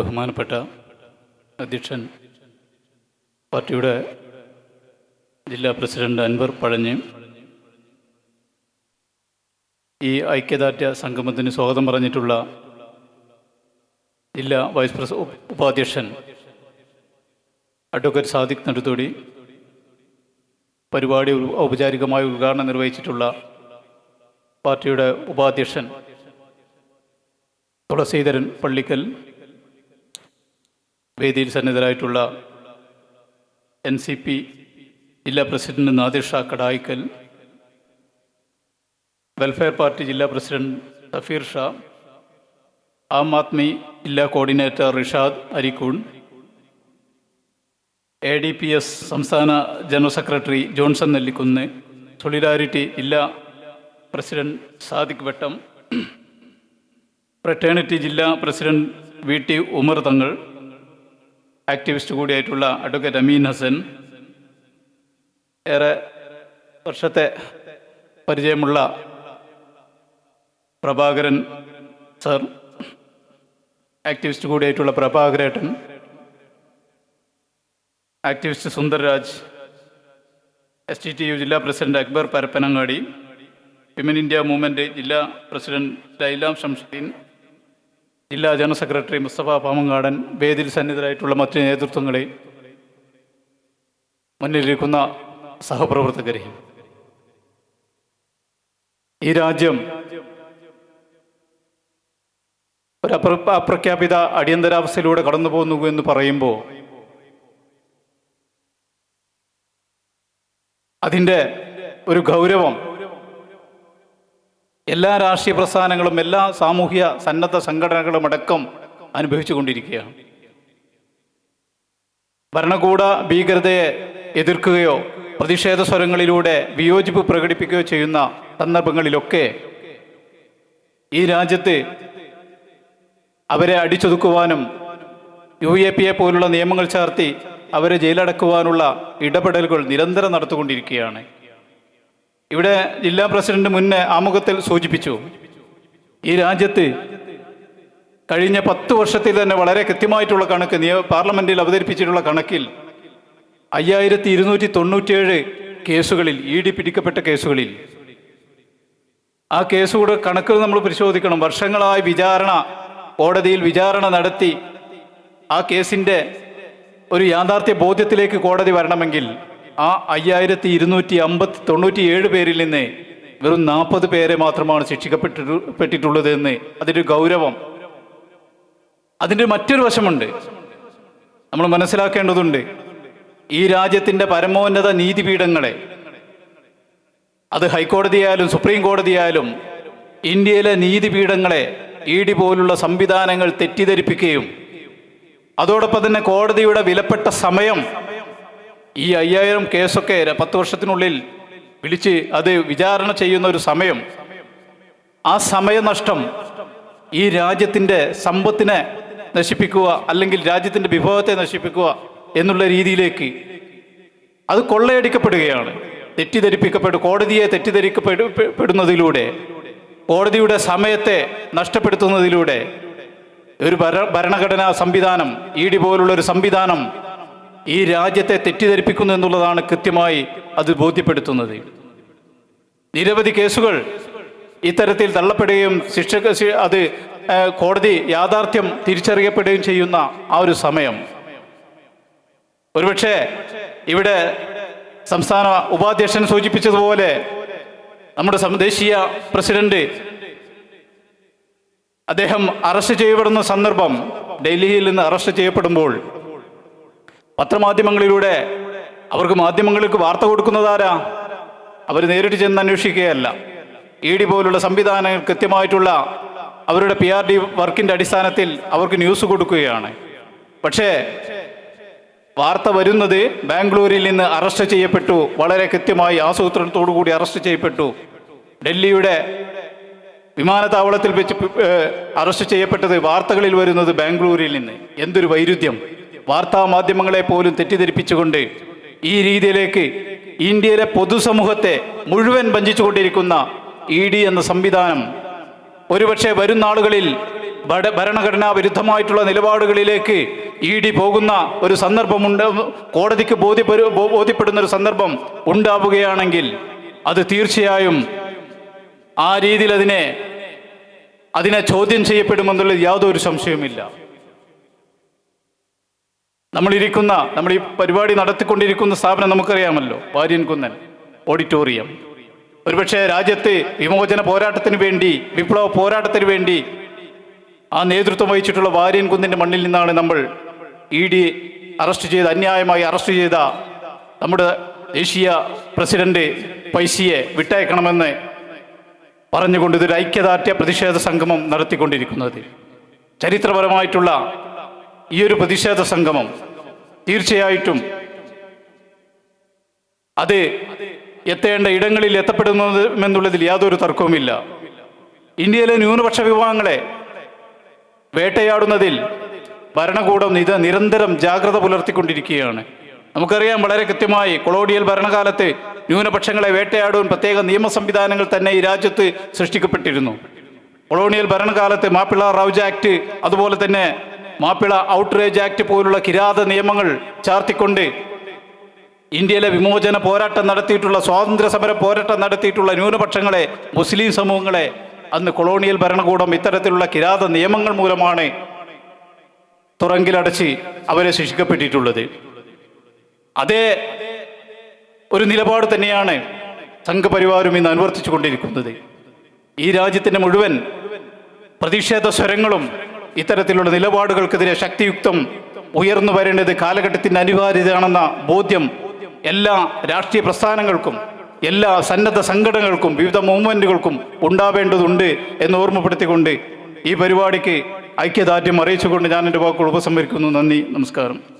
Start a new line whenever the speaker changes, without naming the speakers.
ബഹുമാനപ്പെട്ട അധ്യക്ഷൻ പാർട്ടിയുടെ ജില്ലാ പ്രസിഡന്റ് അൻവർ പഴഞ്ഞ്. ഈ ഐക്യദാർഢ്യ സംഗമത്തിന് സ്വാഗതം പറഞ്ഞിട്ടുള്ള ജില്ലാ വൈസ് പ്രസ ഉപാധ്യക്ഷൻ അഡ്വക്കേറ്റ് സാദിഖ് നടുത്തോടി പരിപാടി ഔപചാരികമായി ഉദ്ഘാടനം നിർവഹിച്ചിട്ടുള്ള പാർട്ടിയുടെ ഉപാധ്യക്ഷൻ തുളസീധരൻ പള്ളിക്കൽ വേദിയിൽ സന്നിധരായിട്ടുള്ള എൻ സി പി ജില്ലാ president Nadir Shah Kadayikkal welfare party ജില്ലാ പ്രസിഡന്റ് സഫീർ ഷാ ആം ആദ്മി ജില്ലാ coordinator Rishad Arikkoon A D P S സംസ്ഥാന general secretary Johnson Nellikkunnu solidarity ജില്ലാ പ്രസിഡന്റ് സാദിഖ് വെട്ടം ഫ്രറ്റേണിറ്റി ജില്ലാ president V T Umar Thangal activist കൂടിയായിട്ടുള്ള advocate Ameen Hasan ഏറെ വർഷത്തെ പരിചയമുള്ള Prabhakaran sir activist കൂടിയായിട്ടുള്ള പ്രഭാകരേട്ടൻ activist Sundarraj S T T U ജില്ലാ president Akbar Parappanangadi women India movement ജില്ലാ president ലൈലാം Shamsuddin ജില്ലാ ജനറൽ സെക്രട്ടറി മുസ്തഫ പാമങ്ങാടൻ വേദിയിൽ സന്നിധരായിട്ടുള്ള മറ്റ് നേതൃത്വങ്ങളെ മുന്നിലിരിക്കുന്ന സഹപ്രവർത്തകരെ. ഈ രാജ്യം ഒരു അപ്ര അപ്രഖ്യാപിത അടിയന്തരാവസ്ഥയിലൂടെ കടന്നു പോകുന്നു എന്ന് പറയുമ്പോൾ അതിന്റെ ഒരു ഗൗരവം എല്ലാ രാഷ്ട്രീയ പ്രസ്ഥാനങ്ങളും എല്ലാ സാമൂഹ്യ സന്നദ്ധ സംഘടനകളും അടക്കം അനുഭവിച്ചു കൊണ്ടിരിക്കുകയാണ്. ഭരണകൂട ഭീകരതയെ എതിർക്കുകയോ പ്രതിഷേധ സ്വരങ്ങളിലൂടെ വിയോജിപ്പ് പ്രകടിപ്പിക്കുകയോ ചെയ്യുന്ന സന്ദർഭങ്ങളിലൊക്കെ ഈ രാജ്യത്ത് അവരെ അടിച്ചൊതുക്കുവാനും യു എ പി എ പോലുള്ള നിയമങ്ങൾ ചേർത്തി അവരെ ജയിലടക്കുവാനുള്ള ഇടപെടലുകൾ നിരന്തരം നടത്തിക്കൊണ്ടിരിക്കുകയാണ് ഇവിടെ ജില്ലാ പ്രസിഡന്റ് മുന്നേ ആമുഖത്തിൽ സൂചിപ്പിച്ചു ഈ രാജ്യത്ത് കഴിഞ്ഞ പത്ത് വർഷത്തിൽ തന്നെ വളരെ കൃത്യമായിട്ടുള്ള കണക്ക് നിയ പാർലമെന്റിൽ അവതരിപ്പിച്ചിട്ടുള്ള കണക്കിൽ അയ്യായിരത്തി ഇരുന്നൂറ്റി തൊണ്ണൂറ്റിയേഴ് കേസുകളിൽ ഇ ഡി പിടിക്കപ്പെട്ട കേസുകളിൽ. ആ കേസുകൂടെ കണക്കുകൾ നമ്മൾ പരിശോധിക്കണം. വർഷങ്ങളായി വിചാരണ കോടതിയിൽ വിചാരണ നടത്തി ആ കേസിന്റെ ഒരു യാഥാർത്ഥ്യ ബോധ്യത്തിലേക്ക് കോടതി വരണമെങ്കിൽ ആ അയ്യായിരത്തി ഇരുന്നൂറ്റി അമ്പത്തി തൊണ്ണൂറ്റി ഏഴ് പേരിൽ നിന്ന് വെറും നാൽപ്പത് പേരെ മാത്രമാണ് ശിക്ഷിക്കപ്പെട്ടിട്ടുള്ളത് പെട്ടിട്ടുള്ളത് എന്ന് അതിന്റെ ഗൗരവം. അതിന്റെ മറ്റൊരു വശമുണ്ട്. നമ്മൾ മനസ്സിലാക്കേണ്ടതുണ്ട്. ഈ രാജ്യത്തിന്റെ പരമോന്നത നീതിപീഠങ്ങളെ അത് ഹൈക്കോടതിയായാലും സുപ്രീം കോടതിയായാലും ഇന്ത്യയിലെ നീതിപീഠങ്ങളെ ഇ ഡി പോലുള്ള സംവിധാനങ്ങൾ തെറ്റിദ്ധരിപ്പിക്കുകയും അതോടൊപ്പം തന്നെ കോടതിയുടെ വിലപ്പെട്ട സമയം ഈ അയ്യായിരം കേസൊക്കെ പത്ത് വർഷത്തിനുള്ളിൽ വിളിച്ച് അത് വിചാരണ ചെയ്യുന്ന ഒരു സമയം. ആ സമയനഷ്ടം ഈ രാജ്യത്തിന്റെ സമ്പത്തിനെ നശിപ്പിക്കുക അല്ലെങ്കിൽ രാജ്യത്തിന്റെ വിഭവത്തെ നശിപ്പിക്കുക എന്നുള്ള രീതിയിലേക്ക് അത് കൊള്ളയടിക്കപ്പെടുകയാണ്. തെറ്റിദ്ധരിപ്പിക്കപ്പെടും കോടതിയെ തെറ്റിദ്ധരിക്കപ്പെടുന്നതിലൂടെ കോടതിയുടെ സമയത്തെ നഷ്ടപ്പെടുത്തുന്നതിലൂടെ ഒരു ഭര ഭരണഘടനാ സംവിധാനം ഇ ഡി പോലുള്ള ഒരു സംവിധാനം ഈ രാജ്യത്തെ തെറ്റിദ്ധരിപ്പിക്കുന്നു എന്നുള്ളതാണ് കൃത്യമായി അത് ബോധ്യപ്പെടുത്തുന്നത്. നിരവധി കേസുകൾ ഇത്തരത്തിൽ തള്ളപ്പെടുകയും ശിക്ഷ അത് കോടതി യാഥാർത്ഥ്യം തിരിച്ചറിയപ്പെടുകയും ചെയ്യുന്ന ആ ഒരു സമയം. ഒരുപക്ഷെ ഇവിടെ സംസ്ഥാന ഉപാധ്യക്ഷൻ സൂചിപ്പിച്ചതുപോലെ നമ്മുടെ ദേശീയ പ്രസിഡന്റ് അദ്ദേഹം അറസ്റ്റ് ചെയ്യപ്പെടുന്ന സന്ദർഭം ഡൽഹിയിൽ നിന്ന് അറസ്റ്റ് ചെയ്യപ്പെടുമ്പോൾ പത്രമാധ്യമങ്ങളിലൂടെ അവർക്ക് മാധ്യമങ്ങൾക്ക് വാർത്ത കൊടുക്കുന്നതാരാ? അവർ നേരിട്ട് ചെന്ന് അന്വേഷിക്കുകയല്ല. ഇ ഡി പോലുള്ള സംവിധാനങ്ങൾ കൃത്യമായിട്ടുള്ള അവരുടെ പി ആർ ഡി വർക്കിന്റെ അടിസ്ഥാനത്തിൽ അവർക്ക് ന്യൂസ് കൊടുക്കുകയാണ്. പക്ഷേ വാർത്ത വരുന്നത് ബാംഗ്ലൂരിൽ നിന്ന് അറസ്റ്റ് ചെയ്യപ്പെട്ടു വളരെ കൃത്യമായി ആസൂത്രണത്തോടു കൂടി അറസ്റ്റ് ചെയ്യപ്പെട്ടു. ഡൽഹിയുടെ വിമാനത്താവളത്തിൽ വെച്ച് അറസ്റ്റ് ചെയ്യപ്പെട്ടത് വാർത്തകളിൽ വരുന്നത് ബാംഗ്ലൂരിൽ നിന്ന്. എന്തൊരു വൈരുദ്ധ്യം. വാർത്താ മാധ്യമങ്ങളെ പോലും തെറ്റിദ്ധരിപ്പിച്ചുകൊണ്ട് ഈ രീതിയിലേക്ക് ഇന്ത്യയിലെ പൊതുസമൂഹത്തെ മുഴുവൻ വഞ്ചിച്ചുകൊണ്ടിരിക്കുന്ന ഇ ഡി എന്ന സംവിധാനം ഒരുപക്ഷെ വരും നാളുകളിൽ ഭര- ഭരണഘടനാ വിരുദ്ധമായിട്ടുള്ള നിലപാടുകളിലേക്ക് ഇ ഡി പോകുന്ന ഒരു സന്ദർഭമുണ്ട് കോടതിക്ക് ബോധ്യപ്പെ ബോ- ബോധ്യപ്പെടുന്ന ഒരു സന്ദർഭം ഉണ്ടാവുകയാണെങ്കിൽ അത് തീർച്ചയായും ആ രീതിയിൽ അതിനെ അതിനെ ചോദ്യം ചെയ്യപ്പെടുമെന്നുള്ളത് യാതൊരു സംശയവുമില്ല. നമ്മളിരിക്കുന്ന നമ്മൾ ഈ പരിപാടി നടത്തിക്കൊണ്ടിരിക്കുന്ന സ്ഥാപനം നമുക്കറിയാമല്ലോ. വാര്യൻ കുന്നൻ ഓഡിറ്റോറിയം. ഒരുപക്ഷെ രാജ്യത്ത് വിമോചന പോരാട്ടത്തിന് വേണ്ടി വിപ്ലവ പോരാട്ടത്തിന് വേണ്ടി ആ നേതൃത്വം വഹിച്ചിട്ടുള്ള വാര്യൻ കുന്നിന്റെ മണ്ണിൽ നിന്നാണ് നമ്മൾ ഇ ഡി അറസ്റ്റ് ചെയ്ത് അന്യായമായി അറസ്റ്റ് ചെയ്ത നമ്മുടെ ദേശീയ പ്രസിഡന്റ് പൈസിയെ വിട്ടയക്കണമെന്ന് പറഞ്ഞുകൊണ്ട് ഇതൊരു ഐക്യദാർഢ്യ പ്രതിഷേധ സംഗമം നടത്തിക്കൊണ്ടിരിക്കുന്നത്. ചരിത്രപരമായിട്ടുള്ള ഈ ഒരു പ്രതിഷേധ സംഗമം തീർച്ചയായിട്ടും അത് എത്തേണ്ട ഇടങ്ങളിൽ എത്തപ്പെടുന്നതെന്നുള്ളതിൽ യാതൊരു തർക്കവുമില്ല. ഇന്ത്യയിലെ ന്യൂനപക്ഷ വിഭാഗങ്ങളെ വേട്ടയാടുന്നതിൽ ഭരണകൂടം ഇത് നിരന്തരം ജാഗ്രത പുലർത്തിക്കൊണ്ടിരിക്കുകയാണ്. നമുക്കറിയാം വളരെ കൃത്യമായി കൊളോണിയൽ ഭരണകാലത്ത് ന്യൂനപക്ഷങ്ങളെ വേട്ടയാടുവാൻ പ്രത്യേക നിയമ സംവിധാനങ്ങൾ തന്നെ ഈ രാജ്യത്ത് സൃഷ്ടിക്കപ്പെട്ടിരുന്നു. കൊളോണിയൽ ഭരണകാലത്ത് മാപ്പിള റൗജ് ആക്ട് അതുപോലെ തന്നെ മാപ്പിള ഔട്ട്റേജ് ആക്ട് പോലുള്ള കിരാത നിയമങ്ങൾ ചാർത്തിക്കൊണ്ട് ഇന്ത്യയിലെ വിമോചന പോരാട്ടം നടത്തിയിട്ടുള്ള സ്വാതന്ത്ര്യ സമര പോരാട്ടം നടത്തിയിട്ടുള്ള ന്യൂനപക്ഷങ്ങളെ മുസ്ലിം സമൂഹങ്ങളെ അന്ന് കൊളോണിയൽ ഭരണകൂടം ഇത്തരത്തിലുള്ള കിരാത നിയമങ്ങൾ മൂലമാണ് തുറങ്കിലടച്ച് അവരെ ശിക്ഷിക്കപ്പെട്ടിട്ടുള്ളത്. അതേ ഒരു നിലപാട് തന്നെയാണ് സംഘപരിവാരം ഇന്ന് അനുവർത്തിച്ചു കൊണ്ടിരിക്കുന്നത് ഈ രാജ്യത്തിന്റെ മുഴുവൻ പ്രതിഷേധ സ്വരങ്ങളും ഇത്തരത്തിലുള്ള നിലപാടുകൾക്കെതിരെ ശക്തിയുക്തം ഉയർന്നു വരേണ്ടത് കാലഘട്ടത്തിന്റെ അനിവാര്യതയാണെന്ന ബോധ്യം എല്ലാ രാഷ്ട്രീയ പ്രസ്ഥാനങ്ങൾക്കും എല്ലാ സന്നദ്ധ സംഘടനകൾക്കും വിവിധ മൂവ്മെന്റുകൾക്കും ഉണ്ടാവേണ്ടതുണ്ട് എന്ന് ഓർമ്മപ്പെടുത്തിക്കൊണ്ട് ഈ പരിപാടിക്ക് ഐക്യദാർഢ്യം അറിയിച്ചുകൊണ്ട് ഞാൻ എന്റെ വാക്കുകൾ ഉപസംഹരിക്കുന്നു. നന്ദി നമസ്കാരം.